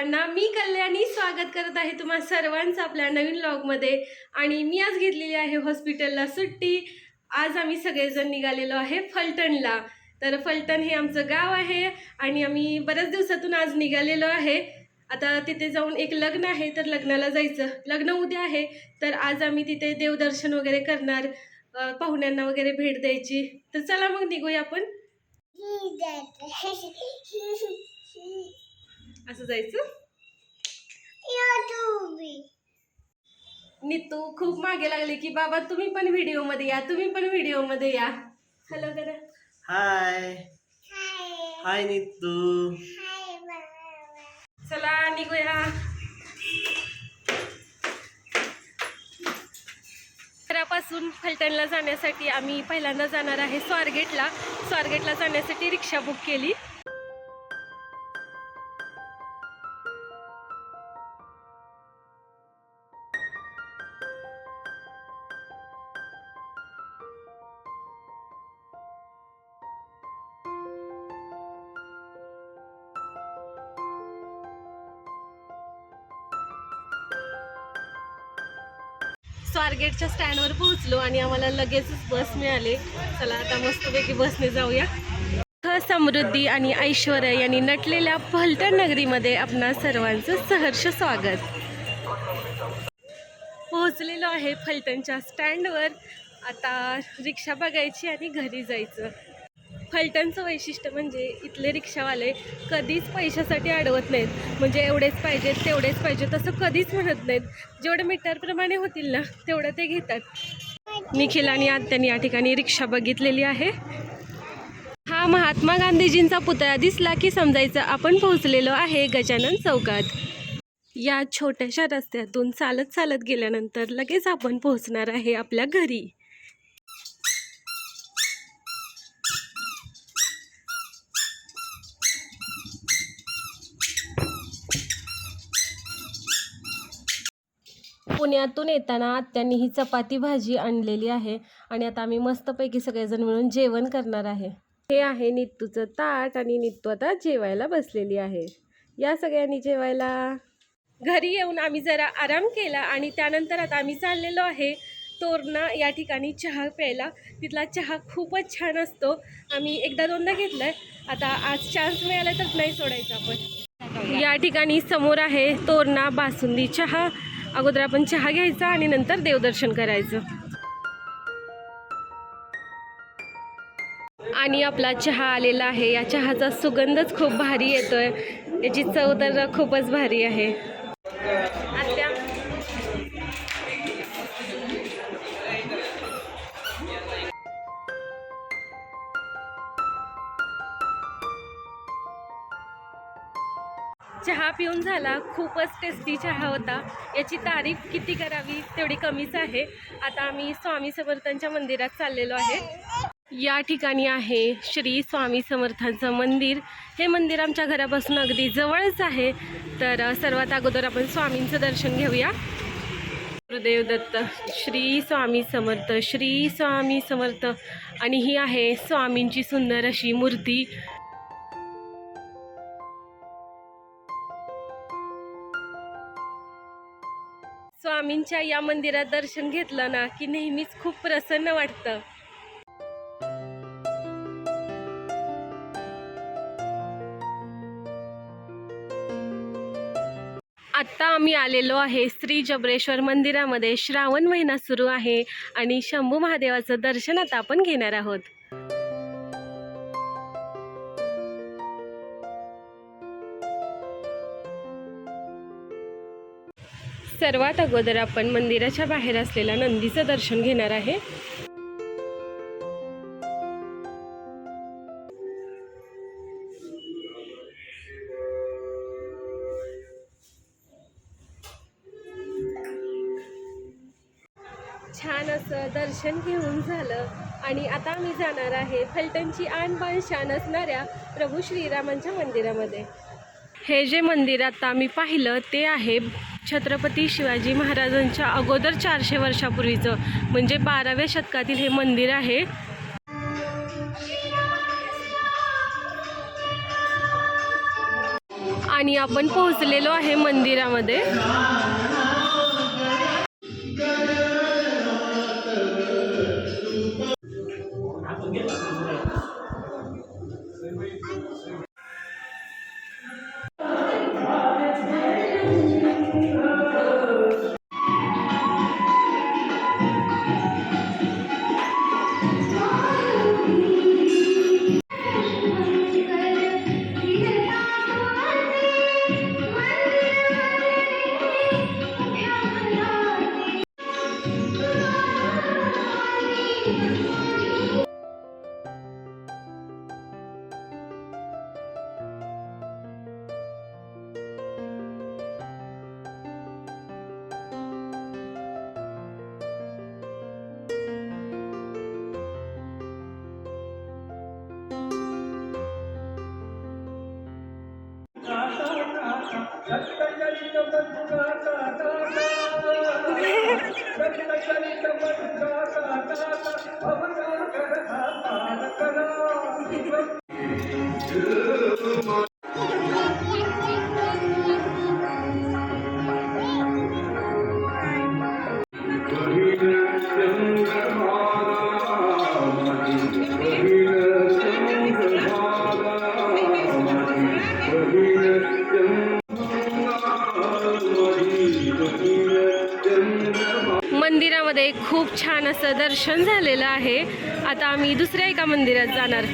सर्वांना मी कल्याणी स्वागत करत आहे तुम्हा सर्वांचं आपल्या नवीन लॉगमध्ये आणि मी आज घेतलेली आहे हॉस्पिटलला सुट्टी. आज आम्ही सगळेजण निघालेलो आहे फलटणला. तर फलटण हे आमचं गाव आहे आणि आम्ही बऱ्याच दिवसातून आज निघालेलो आहे. आता तिथे जाऊन एक लग्न आहे तर लग्नाला जायचं. लग्न उद्या आहे तर आज आम्ही तिथे देवदर्शन वगैरे करणार. पाहुण्यांना वगैरे भेट द्यायची. तर चला मग निघूया आपण. असं जायचं? नीतू खूप मागे लागले की बाबा तुम्ही पण व्हिडिओमध्ये या तुम्ही पण व्हिडिओमध्ये या. हॅलो करा हाय हाय नितू. चला निघूया. घरापासून फलटणला जाण्यासाठी आम्ही पहिल्यांदा जाणार आहे स्वारगेटला. स्वारगेटला जाण्यासाठी रिक्षा बुक केली. स्वारगेटच्या स्टँडवर पोहोचलो आणि आम्हाला लगेचच बस मिळाली. चला आता मस्तपैकी बसने जाऊया. समृद्धी आणि ऐश्वर यांनी नटलेल्या फलटण नगरीमध्ये आपणा सर्वांचं सहर्ष स्वागत. पोहोचलेलो आहे फलटणच्या स्टँडवर आता रिक्षा बघायची आणि घरी जायचं. फलटणचं वैशिष्ट्य म्हणजे इथले रिक्षावाले कधीच पैशासाठी अडवत नाहीत. म्हणजे एवढेच पाहिजेत तेवढेच पाहिजे तसं कधीच म्हणत नाहीत. जेवढं मीटरप्रमाणे होतील ना तेवढं ते घेतात. निखिल आणि आत्याने या ठिकाणी रिक्षा बघितलेली आहे. हा महात्मा गांधीजींचा पुतळा दिसला की समजायचं आपण पोहोचलेलो आहे गजानन चौकात. या छोट्याशा रस्त्यातून चालत चालत गेल्यानंतर लगेच आपण पोहोचणार आहे आपल्या घरी. पुण्यातून येताना आत्यांनी ही चपाती भाजी आणलेली आहे आणि आता आम्ही मस्तपैकी सगळेजण मिळून जेवण करणार आहे. हे आहे नित्तूचं ताट आणि नित्तू आता जेवायला बसलेली आहे. या सगळ्यांनी जेवायला. घरी येऊन आम्ही जरा आराम केला आणि त्यानंतर आता आम्ही चाललेलो आहे तोरणा या ठिकाणी चहा प्यायला. तिथला चहा खूपच छान असतो. आम्ही एकदा दोनदा घेतला आहे आता आज चान्स मिळाला तर नाही सोडायचा आपण. या ठिकाणी समोर आहे तोरणा बासुंदी चहा. अगोदर आपण चहा घ्यायचा आणि नंतर देवदर्शन करायचं. आणि आपला चहा आलेला आहे. या चहाचा सुगंधच खूप भारी येतोय. याची चव तर खूपच भारी आहे. आत्या चहा पिऊन झाला खूपच टेस्टी चहा होता. याची तारीफ किती करावी तेवढी कमीच आहे. आता आम्ही स्वामी समर्थांच्या मंदिरात चाललेलो आहे. या ठिकाणी आहे श्री स्वामी समर्थांचं मंदिर. हे मंदिर आमच्या घरापासून अगदी जवळच आहे. तर सर्वात अगोदर आपण स्वामींचं दर्शन घेऊया. गुरुदेव दत्त श्री स्वामी समर्थ श्री स्वामी समर्थ. आणि ही आहे स्वामींची सुंदर अशी मूर्ती. स्वामींच्या या मंदिरात दर्शन घेतलं ना की नेहमीच खूप प्रसन्न वाटतं. आत्ता आम्ही आलेलो आहे श्री जबरेश्वर मंदिरामध्ये. श्रावण महिना सुरू आहे आणि शंभू महादेवाचं दर्शन आता आपण घेणार आहोत. सर्वात अगोदर आपण मंदिराच्या बाहेर असलेल्या नंदीचं दर्शन घेणार आहे. छान असं दर्शन घेऊन झालं. आणि आता आम्ही जाणार आहे फलटणची आणबाण शान असणाऱ्या प्रभू श्रीरामांच्या मंदिरामध्ये. हे जे मंदिर आता आम्ही पाहिलं ते आहे छत्रपती शिवाजी महाराजांच्या अगोदर चारशे वर्षापूर्वीचं म्हणजे बाराव्या शतकातील हे मंदिर आहे. आणि आपण पोहोचलेलो आहे मंदिरामध्ये. Avec le vignoble de la paix, t'as pas. छान असं दर्शन झालेलं आहे. आता आम्ही दुसऱ्या एका मंदिरात जाणार.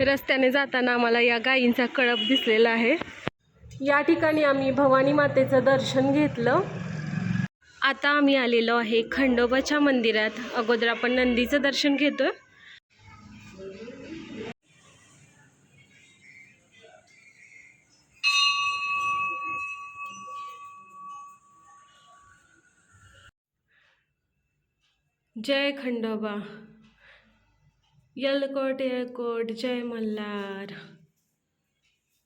रस्त्याने जाताना आम्हाला या गायींचा कळप दिसलेला आहे. या ठिकाणी आम्ही भवानी मातेचं दर्शन घेतलं. आता आम्ही आलेलो आहे खंडोबाच्या मंदिरात. अगोदर आपण नंदीचं दर्शन घेतोय. जय खंडोबा। यलकोट यलकोट जय मल्हार।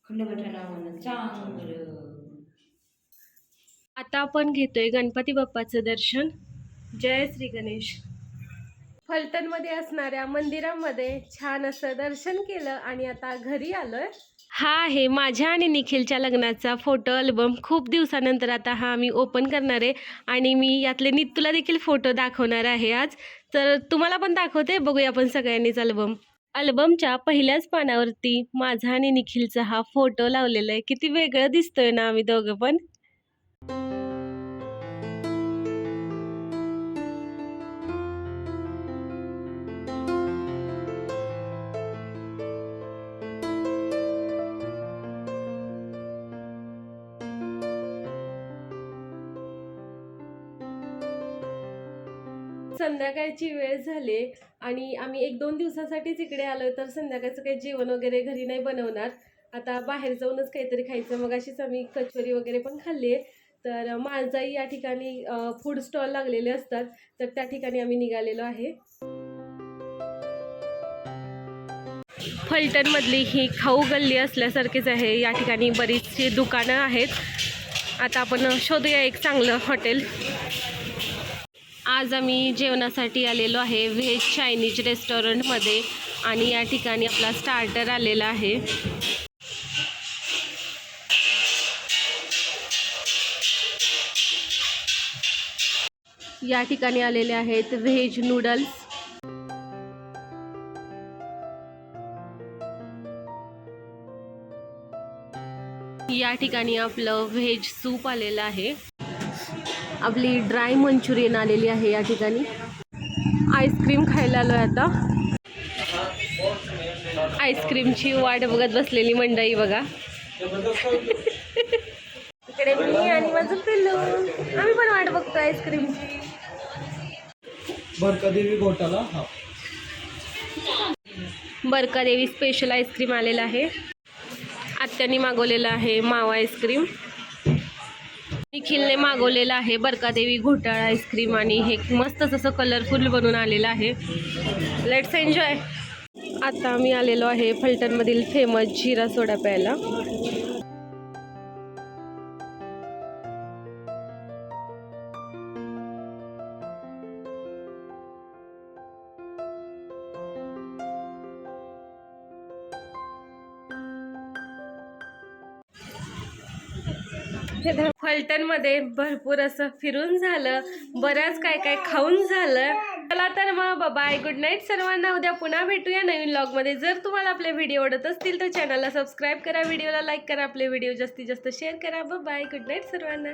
खंडोबाच्या नावानं चांगलं आता आपण घेतोय गणपती बाप्पाचं दर्शन. जय श्री गणेश. फलटणमध्ये असणाऱ्या मंदिरामध्ये छान असं दर्शन केलं आणि आता घरी आलोय. हा आहे. माझ्या आणि निखिलच्या लग्नाचा फोटो अल्बम खूप दिवसानंतर आता हा आम्ही ओपन करणार आहे. आणि मी यातले नित्तूला देखील फोटो दाखवणार आहे आज. तर तुम्हाला पण दाखवते. बघूया आपण सगळ्यांनीच अल्बम. अल्बमच्या पहिल्याच पानावरती माझा आणि निखिलचा हा फोटो लावलेला आहे. किती वेगळं दिसतोय ना आम्ही दोघं पण. संध्याकाळची वेळ झाली आणि आम्ही एक दोन दिवसासाठीच इकडे आलो तर संध्याकाळचं काही जेवण वगैरे घरी नाही बनवणार. आता बाहेर जाऊनच काहीतरी खायचं मग अशीच आम्ही कचोरी वगैरे पण खाल्ली. आहे तर माझाही या ठिकाणी फूड स्टॉल लागलेले असतात तर त्या ठिकाणी आम्ही निघालेलो आहे. फलटणमधली ही खाऊ गल्ली असल्यासारखीच आहे. या ठिकाणी बरीचशी दुकानं आहेत. आता आपण शोधूया एक चांगलं हॉटेल. आज आम्ही जेवणासाठी आलेलो आहे व्हेज चायनीज रेस्टॉरंटमध्ये आणि या ठिकाणी आपला स्टार्टर आलेला आहे. या ठिकाणी आलेले आहेत व्हेज नूडल्स. या ठिकाणी आपलं व्हेज सूप आलेलं आहे. आपली ड्राय मंचुरियन आलेली आहे या ठिकाणी. आईस्क्रीम खायला आलो आहे आता. आईस्क्रीमची वाट बघत बसलेली मंडई बघा. इकडे मी आणि माझं पिल्लू. आम्ही पण वाट बघतो आईस्क्रीमची. बरकादेवी घोटाला हा. बरकादेवी स्पेशल आईस्क्रीम आलेलं आहे. आत्यानी मागवलेलं आहे मावा आईस्क्रीम. निखिलने मागवलेलं आहे. बरकादेवी घोटाळा आईस्क्रीम आणि हे मस्तच असं कलरफुल बनून आलेलं आहे. लेट्स एन्जॉय आता मी आलेलो आहे फलटणमधील फेमस जिरा सोडा प्यायला. फलटणमध्ये भरपूर असं फिरून झालं बऱ्याच काय काय खाऊन झालं. चला तर मग बाय गुड नाईट सर्वांना. उद्या पुन्हा भेटूया नवीन ब्लॉगमध्ये जर तुम्हाला आपले व्हिडिओ आवडत असतील तर चॅनलला सबस्क्राईब करा व्हिडिओला लाईक करा आपले व्हिडिओ जास्तीत जास्त शेअर करा. बाय गुड नाईट सर्वांना.